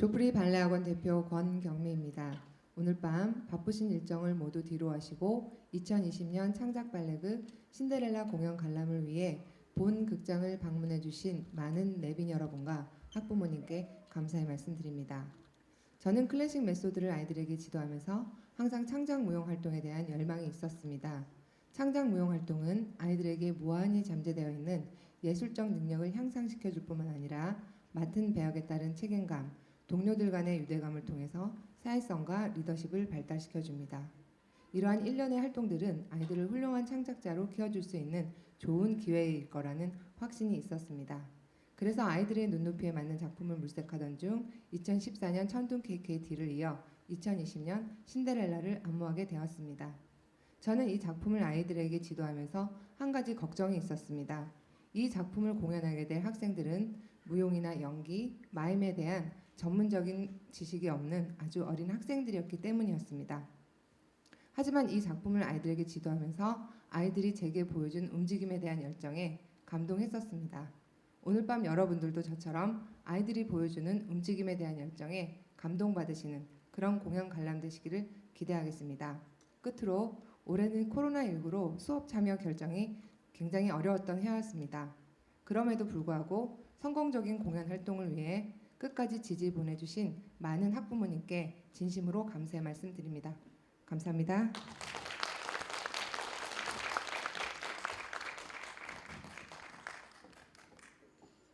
조프리 발레학원 대표 권경미입니다. 오늘 밤 바쁘신 일정을 모두 뒤로 하시고 2020년 창작 발레극 신데렐라 공연 관람을 위해 본 극장을 방문해 주신 많은 내빈 여러분과 학부모님께 감사의 말씀드립니다. 저는 클래식 메소드를 아이들에게 지도하면서 항상 창작 무용 활동에 대한 열망이 있었습니다. 창작 무용 활동은 아이들에게 무한히 잠재되어 있는 예술적 능력을 향상시켜 줄 뿐만 아니라 맡은 배역에 따른 책임감, 동료들 간의 유대감을 통해서 사회성과 리더십을 발달시켜 줍니다. 이러한 일련의 활동들은 아이들을 훌륭한 창작자로 키워줄 수 있는 좋은 기회일 거라는 확신이 있었습니다. 그래서 아이들의 눈높이에 맞는 작품을 물색하던 중 2014년 천둥 KKD를 이어 2020년 신데렐라를 안무하게 되었습니다. 저는 이 작품을 아이들에게 지도하면서 한 가지 걱정이 있었습니다. 이 작품을 공연하게 될 학생들은 무용이나 연기, 마임에 대한 전문적인 지식이 없는 아주 어린 학생들이었기 때문이었습니다. 하지만 이 작품을 아이들에게 지도하면서 아이들이 제게 보여준 움직임에 대한 열정에 감동했었습니다. 오늘 밤 여러분들도 저처럼 아이들이 보여주는 움직임에 대한 열정에 감동받으시는 그런 공연 관람되시기를 기대하겠습니다. 끝으로 올해는 코로나19로 수업 참여 결정이 굉장히 어려웠던 해였습니다. 그럼에도 불구하고 성공적인 공연 활동을 위해 끝까지 지지 보내주신 많은 학부모님께 진심으로 감사의 말씀 드립니다. 감사합니다.